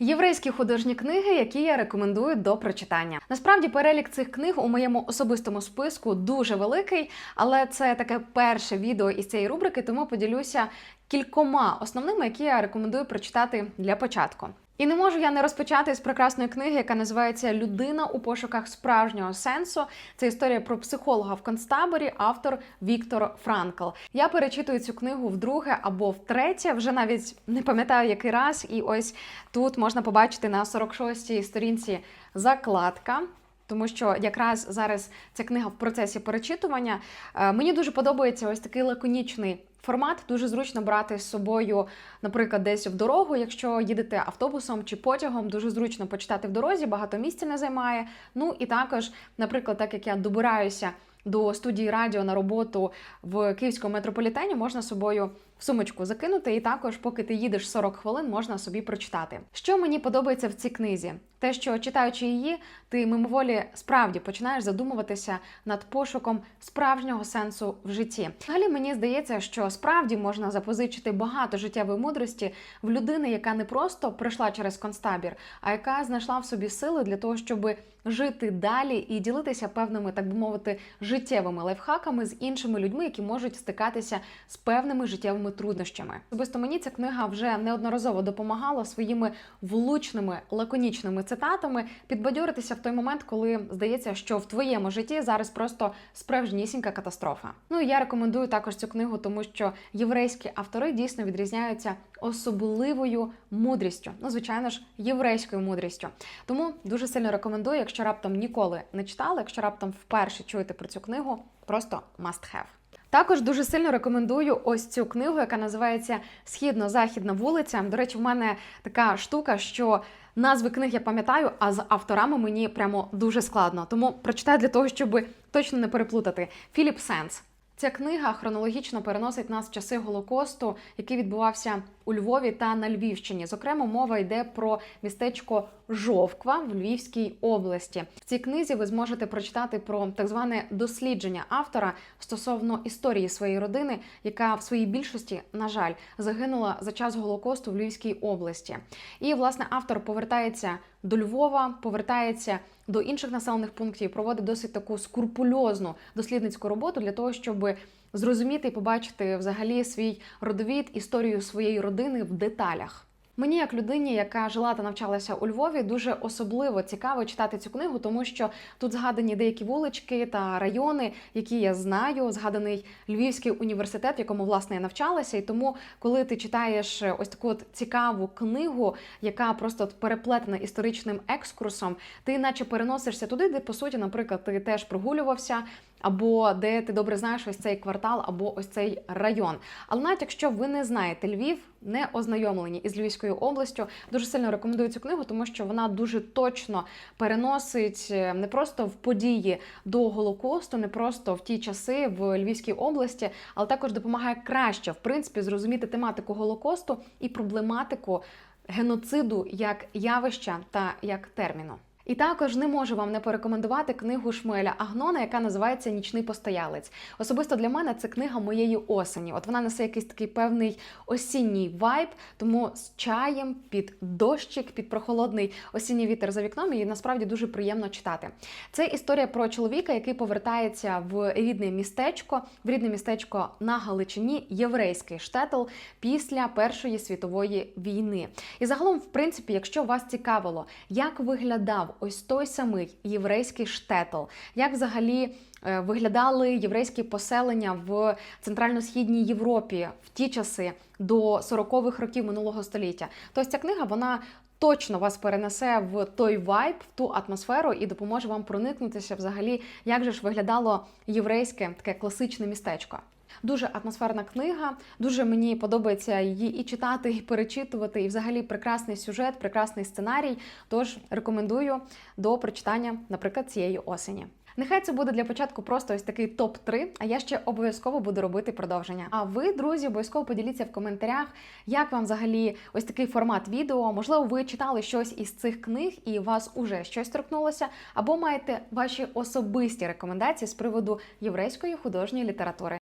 Єврейські художні книги, які я рекомендую до прочитання. Насправді, перелік цих книг у моєму особистому списку дуже великий, але це таке перше відео із цієї рубрики, тому поділюся кількома основними, які я рекомендую прочитати для початку. І не можу я не розпочати з прекрасної книги, яка називається Людина у пошуках справжнього сенсу. Це історія про психолога в концтаборі, автор Віктор Франкл. Я перечитую цю книгу вдруге або втретє, вже навіть не пам'ятаю який раз. І ось тут можна побачити на 46-й сторінці закладка. Тому що якраз зараз ця книга в процесі перечитування. Е, Мені дуже подобається ось такий лаконічний формат. Дуже зручно брати з собою, наприклад, десь в дорогу. Якщо їдете автобусом чи потягом, дуже зручно почитати в дорозі, багато місця не займає. Ну і також, наприклад, так як я добираюся до студії радіо на роботу в київському метрополітені, можна з собою в сумочку закинути, і також, поки ти їдеш 40 хвилин, можна собі прочитати. Що мені подобається в цій книзі? Те, що читаючи її, ти мимоволі справді починаєш задумуватися над пошуком справжнього сенсу в житті. Взагалі мені здається, що справді можна запозичити багато життєвої мудрості в людини, яка не просто пройшла через концтабір, а яка знайшла в собі сили для того, щоб жити далі і ділитися певними, так би мовити, життєвими лайфхаками з іншими людьми, які можуть стикатися з певними життєвими труднощами. Особисто мені ця книга вже неодноразово допомагала своїми влучними лаконічними цитатами підбадьоритися в той момент, коли здається, що в твоєму житті зараз просто справжнісінька катастрофа. Ну я рекомендую також цю книгу, тому що єврейські автори дійсно відрізняються особливою мудрістю. Ну, звичайно ж, єврейською мудрістю. Тому дуже сильно рекомендую, якщо раптом ніколи не читали, якщо раптом вперше чуєте про цю книгу, просто must have. Також дуже сильно рекомендую ось цю книгу, яка називається Східно-Західна вулиця. До речі, в мене така штука, що назви книг я пам'ятаю, а з авторами мені прямо дуже складно. Тому прочитаю для того, щоб точно не переплутати. Філіп Сенс. Ця книга хронологічно переносить нас в часи Голокосту, який відбувався у Львові та на Львівщині. Зокрема, мова йде про містечко Жовква в Львівській області. В цій книзі ви зможете прочитати про так зване дослідження автора стосовно історії своєї родини, яка в своїй більшості, на жаль, загинула за час Голокосту в Львівській області. І власне автор повертається до Львова, повертається до інших населених пунктів, проводить досить таку скрупульозну дослідницьку роботу для того, щоб зрозуміти і побачити взагалі свій родовід, історію своєї родини в деталях. Мені, як людині, яка жила та навчалася у Львові, дуже особливо цікаво читати цю книгу, тому що тут згадані деякі вулички та райони, які я знаю. Згаданий Львівський університет, в якому власне я навчалася. І тому, коли ти читаєш ось таку от цікаву книгу, яка просто переплетена історичним екскурсом, ти наче переносишся туди, де по суті, наприклад, ти теж прогулювався. Або де ти добре знаєш ось цей квартал, або ось цей район. Але навіть якщо ви не знаєте Львів, не ознайомлені із Львівською областю, дуже сильно рекомендую цю книгу, тому що вона дуже точно переносить е, не просто в події до Голокосту, не просто в ті часи в Львівській області, але також допомагає краще в принципі зрозуміти тематику Голокосту і проблематику геноциду як явища та як терміну. І також не можу вам не порекомендувати книгу Шмеля Агнона, яка називається Нічний постоялець. Особисто для мене це книга моєї осені. От вона несе якийсь такий певний осінній вайб, тому з чаєм під дощик, під прохолодний осінній вітер за вікном її насправді дуже приємно читати. Це історія про чоловіка, який повертається в рідне містечко, в рідне містечко на Галичині, єврейський штетл після Першої світової війни. І загалом, в принципі, якщо вас цікавило, як виглядав ось той самий єврейський штетл, як взагалі е, виглядали єврейські поселення в центрально-східній Європі в ті часи до 40-х років минулого століття, то ось ця книга вона. Точно вас перенесе в той вайб, в ту атмосферу і допоможе вам проникнутися взагалі, як же ж виглядало єврейське таке класичне містечко. Дуже атмосферна книга. Дуже мені подобається її і читати, і перечитувати. І взагалі прекрасний сюжет, прекрасний сценарій. Тож рекомендую до прочитання, наприклад, цієї осені. Нехай це буде для початку просто ось такий топ-3, а я ще обов'язково буду робити продовження. А ви, друзі, обов'язково поділіться в коментарях, як вам взагалі ось такий формат відео. Можливо, ви читали щось із цих книг і вас уже щось торкнулося, або маєте ваші особисті рекомендації з приводу єврейської художньої літератури.